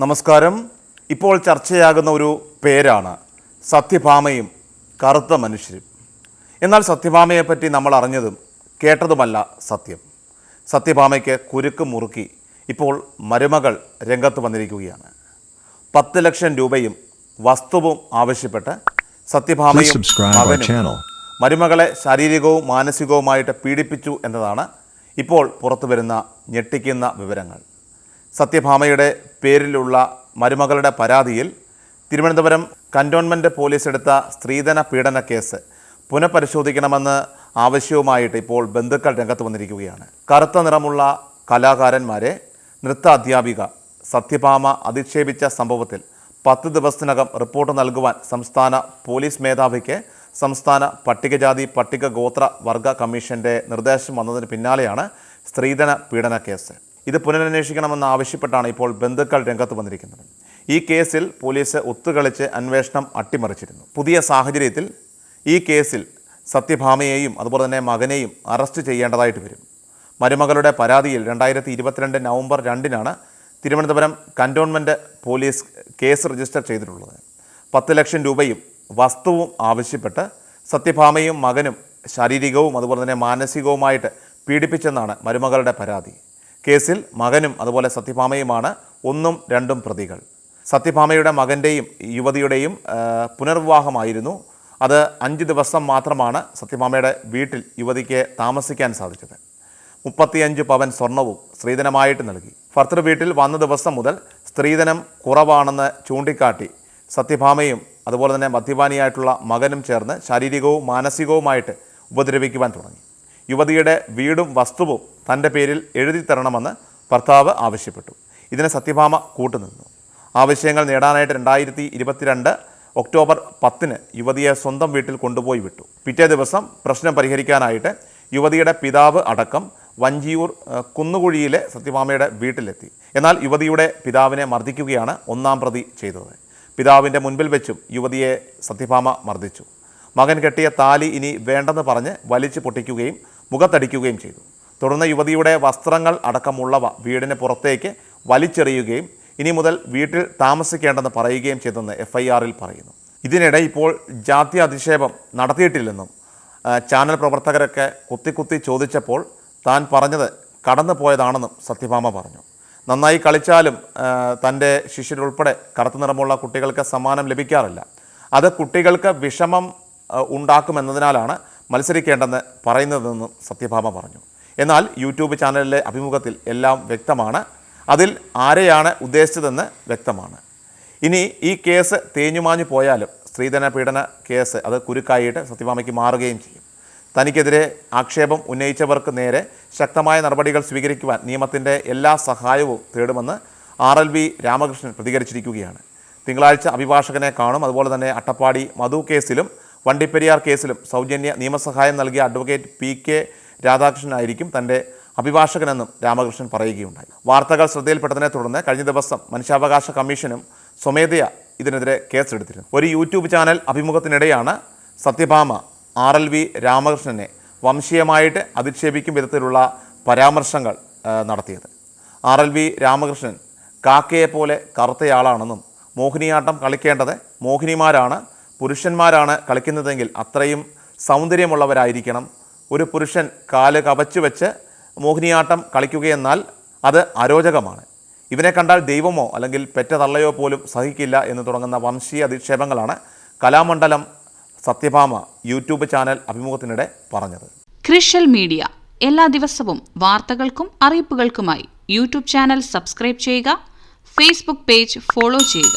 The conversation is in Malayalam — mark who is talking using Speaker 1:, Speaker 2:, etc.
Speaker 1: നമസ്കാരം. ഇപ്പോൾ ചർച്ചയാകുന്ന ഒരു പേരാണ് സത്യഭാമയും കറുത്ത മനുഷ്യരും. എന്നാൽ സത്യഭാമയെപ്പറ്റി നമ്മൾ അറിഞ്ഞതും കേട്ടതുമല്ല സത്യം. സത്യഭാമയ്ക്ക് കുരുക്ക് മുറുക്കി ഇപ്പോൾ മരുമകൾ രംഗത്ത് വന്നിരിക്കുകയാണ്. പത്ത് ലക്ഷം രൂപയും വസ്തുവും ആവശ്യപ്പെട്ട് സത്യഭാമയും മകനും മരുമകളെ ശാരീരികവും മാനസികവുമായിട്ട് പീഡിപ്പിച്ചു എന്നതാണ് ഇപ്പോൾ പുറത്തു വരുന്ന ഞെട്ടിക്കുന്ന വിവരങ്ങൾ. സത്യഭാമയുടെ പേരിലുള്ള മരുമകളുടെ പരാതിയിൽ തിരുവനന്തപുരം കന്റോൺമെന്റ് പോലീസ് എടുത്ത സ്ത്രീധന പീഡന കേസ് പുനഃപരിശോധിക്കണമെന്ന് ആവശ്യവുമായിട്ട് ഇപ്പോൾ ബന്ധുക്കൾ രംഗത്ത് വന്നിരിക്കുകയാണ്. കറുത്ത നിറമുള്ള കലാകാരന്മാരെ നൃത്ത അധ്യാപിക സത്യഭാമ അധിക്ഷേപിച്ച സംഭവത്തിൽ പത്ത് ദിവസത്തിനകം റിപ്പോർട്ട് നൽകുവാൻ സംസ്ഥാന പോലീസ് മേധാവിക്ക് സംസ്ഥാന പട്ടികജാതി പട്ടിക ഗോത്ര വർഗ കമ്മീഷന്റെ നിർദ്ദേശം വന്നതിന് പിന്നാലെയാണ് സ്ത്രീധന പീഡന കേസ്. ഇത് പുനരന്വേഷിക്കണമെന്ന് ആവശ്യപ്പെട്ടാണ് ഇപ്പോൾ ബന്ധുക്കൾ രംഗത്ത് വന്നിരിക്കുന്നത്. ഈ കേസിൽ പോലീസ് ഒത്തുകളിച്ച് അന്വേഷണം അട്ടിമറിച്ചിരുന്നു. പുതിയ സാഹചര്യത്തിൽ ഈ കേസിൽ സത്യഭാമയെയും അതുപോലെ തന്നെ മകനെയും അറസ്റ്റ് ചെയ്യേണ്ടതായിട്ട് വരും. മരുമകളുടെ പരാതിയിൽ രണ്ടായിരത്തി ഇരുപത്തിരണ്ട് നവംബർ രണ്ടിനാണ് Thiruvananthapuram cantonment police case register ചെയ്തിട്ടുള്ളത്. പത്ത് ലക്ഷം രൂപയും വസ്തുവും ആവശ്യപ്പെട്ട് സത്യഭാമയും മകനും ശാരീരികവും അതുപോലെ തന്നെ മാനസികവുമായിട്ട് പീഡിപ്പിച്ചെന്നാണ് മരുമകളുടെ പരാതി. കേസിൽ മകനും അതുപോലെ സത്യഭാമയുമാണ് ഒന്നും രണ്ടും പ്രതികൾ. സത്യഭാമയുടെ മകന്റെയും യുവതിയുടെയും പുനർവിവാഹമായിരുന്നു. അത് അഞ്ച് ദിവസം മാത്രമാണ് സത്യഭാമയുടെ വീട്ടിൽ യുവതിക്ക് താമസിക്കാൻ സാധിച്ചത്. മുപ്പത്തിയഞ്ച് പവൻ സ്വർണവും സ്ത്രീധനമായിട്ട് നൽകി. ഭർത്തൃ വീട്ടിൽ വന്ന ദിവസം മുതൽ സ്ത്രീധനം കുറവാണെന്ന് ചൂണ്ടിക്കാട്ടി സത്യഭാമയും അതുപോലെ തന്നെ മദ്യപാനിയായിട്ടുള്ള മകനും ചേർന്ന് ശാരീരികവും മാനസികവുമായിട്ട് ഉപദ്രവിക്കുവാൻ തുടങ്ങി. യുവതിയുടെ വീടും വസ്തുവും തന്റെ പേരിൽ എഴുതി തരണമെന്ന് ഭർത്താവ് ആവശ്യപ്പെട്ടു. ഇതിന് സത്യഭാമ കൂട്ടുനിന്നു. ആവശ്യങ്ങൾ നേടാനായിട്ട് രണ്ടായിരത്തി ഇരുപത്തിരണ്ട് ഒക്ടോബർ പത്തിന് യുവതിയെ സ്വന്തം വീട്ടിൽ കൊണ്ടുപോയി വിട്ടു. പിറ്റേ ദിവസം പ്രശ്നം പരിഹരിക്കാനായിട്ട് യുവതിയുടെ പിതാവ് അടക്കം വഞ്ചിയൂർ കുന്നുകുഴിയിലെ സത്യഭാമയുടെ വീട്ടിലെത്തി. എന്നാൽ യുവതിയുടെ പിതാവിനെ മർദ്ദിക്കുകയാണ് ഒന്നാം പ്രതി ചെയ്തത്. പിതാവിന്റെ മുൻപിൽ വെച്ചും യുവതിയെ സത്യഭാമ മർദ്ദിച്ചു. മകൻ കെട്ടിയ താലി ഇനി വേണ്ടെന്ന് പറഞ്ഞ് വലിച്ചു പൊട്ടിക്കുകയും മുഖത്തടിക്കുകയും ചെയ്തു. തുടർന്ന് യുവതിയുടെ വസ്ത്രങ്ങൾ അടക്കമുള്ളവ വീടിന് പുറത്തേക്ക് വലിച്ചെറിയുകയും ഇനി മുതൽ വീട്ടിൽ താമസിക്കേണ്ടെന്ന് പറയുകയും ചെയ്തെന്ന് എഫ് ഐ ആറിൽ പറയുന്നു. ഇതിനിടെ ഇപ്പോൾ ജാതി അധിക്ഷേപം നടത്തിയിട്ടില്ലെന്നും ചാനൽ പ്രവർത്തകരൊക്കെ കുത്തി കുത്തി ചോദിച്ചപ്പോൾ താൻ പറഞ്ഞത് കടന്നു പോയതാണെന്നും സത്യഭാമ പറഞ്ഞു. നന്നായി കളിച്ചാലും തന്റെ ശിഷ്യരുൾപ്പെടെ കറുത്ത നിറമുള്ള കുട്ടികൾക്ക് സമ്മാനം ലഭിക്കാറില്ല. അത് കുട്ടികൾക്ക് വിഷമം ഉണ്ടാക്കുമെന്നതിനാലാണ് മത്സരിക്കേണ്ടെന്ന് പറയുന്നതെന്നും സത്യഭാമ പറഞ്ഞു. എന്നാൽ യൂട്യൂബ് ചാനലിലെ അഭിമുഖത്തിൽ എല്ലാം വ്യക്തമാണ്. അതിൽ ആരെയാണ് ഉദ്ദേശിച്ചതെന്ന് വ്യക്തമാണ്. ഇനി ഈ കേസ് തേഞ്ഞുമാഞ്ഞു പോയാലും സ്ത്രീധന പീഡന കേസ് അത് കുരുക്കായിട്ട് സത്യഭാമയ്ക്ക് മാറുകയും ചെയ്യും. തനിക്കെതിരെ ആക്ഷേപം ഉന്നയിച്ചവർക്ക് നേരെ ശക്തമായ നടപടികൾ സ്വീകരിക്കുവാൻ നിയമത്തിന്റെ എല്ലാ സഹായവും തേടുമെന്ന് ആർ എൽ വി രാമകൃഷ്ണൻ പ്രതികരിച്ചിരിക്കുകയാണ്. തിങ്കളാഴ്ച അഭിഭാഷകനെ കാണും. അതുപോലെ തന്നെ അട്ടപ്പാടി മധു കേസിലും വണ്ടിപ്പെരിയാർ കേസിലും സൗജന്യ നിയമസഹായം നൽകിയ അഡ്വക്കേറ്റ് പി കെ രാധാകൃഷ്ണനായിരിക്കും തന്റെ അഭിഭാഷകനെന്നും രാമകൃഷ്ണൻ പറയുകയുണ്ടായി. വാർത്തകൾ ശ്രദ്ധയിൽപ്പെട്ടതിനെ തുടർന്ന് കഴിഞ്ഞ ദിവസം മനുഷ്യാവകാശ കമ്മീഷനും സ്വമേധയ ഇതിനെതിരെ കേസെടുത്തിരുന്നു. ഒരു യൂട്യൂബ് ചാനൽ അഭിമുഖത്തിനിടെയാണ് സത്യഭാമ ആർ എൽ വി രാമകൃഷ്ണനെ വംശീയമായിട്ട് അധിക്ഷേപിക്കും വിധത്തിലുള്ള പരാമർശങ്ങൾ നടത്തിയത്. ആർ എൽ വി രാമകൃഷ്ണൻ കാക്കയെപ്പോലെ കറുത്തയാളാണെന്നും മോഹിനിയാട്ടം കളിക്കേണ്ടത് മോഹിനിമാരാണ് പുരുഷന്മാരാണ് കളിക്കുന്നതെങ്കിൽ അത്രയും സൗന്ദര്യമുള്ളവരായിരിക്കണം. ഒരു പുരുഷൻ കാൽ കവച്ചു വെച്ച് മോഹിനിയാട്ടം കളിക്കുകയെന്നാൽ അത് അരോചകമാണ്. ഇവനെ കണ്ടാൽ ദൈവമോ അല്ലെങ്കിൽ പെറ്റ തള്ളയോ പോലും സഹിക്കില്ല എന്ന് തുടങ്ങുന്ന വംശീയ അധിക്ഷേപങ്ങളാണ് കലാമണ്ഡലം സത്യഭാമ യൂട്യൂബ് ചാനൽ അഭിമുഖത്തിനിടെ പറഞ്ഞത്.
Speaker 2: ക്രിഷ്യൽ മീഡിയ എല്ലാ ദിവസവും വാർത്തകൾക്കും അറിയിപ്പുകൾക്കുമായി യൂട്യൂബ് ചാനൽ സബ്സ്ക്രൈബ് ചെയ്യുക ഫേസ്ബുക്ക് പേജ് ഫോളോ ചെയ്യുക.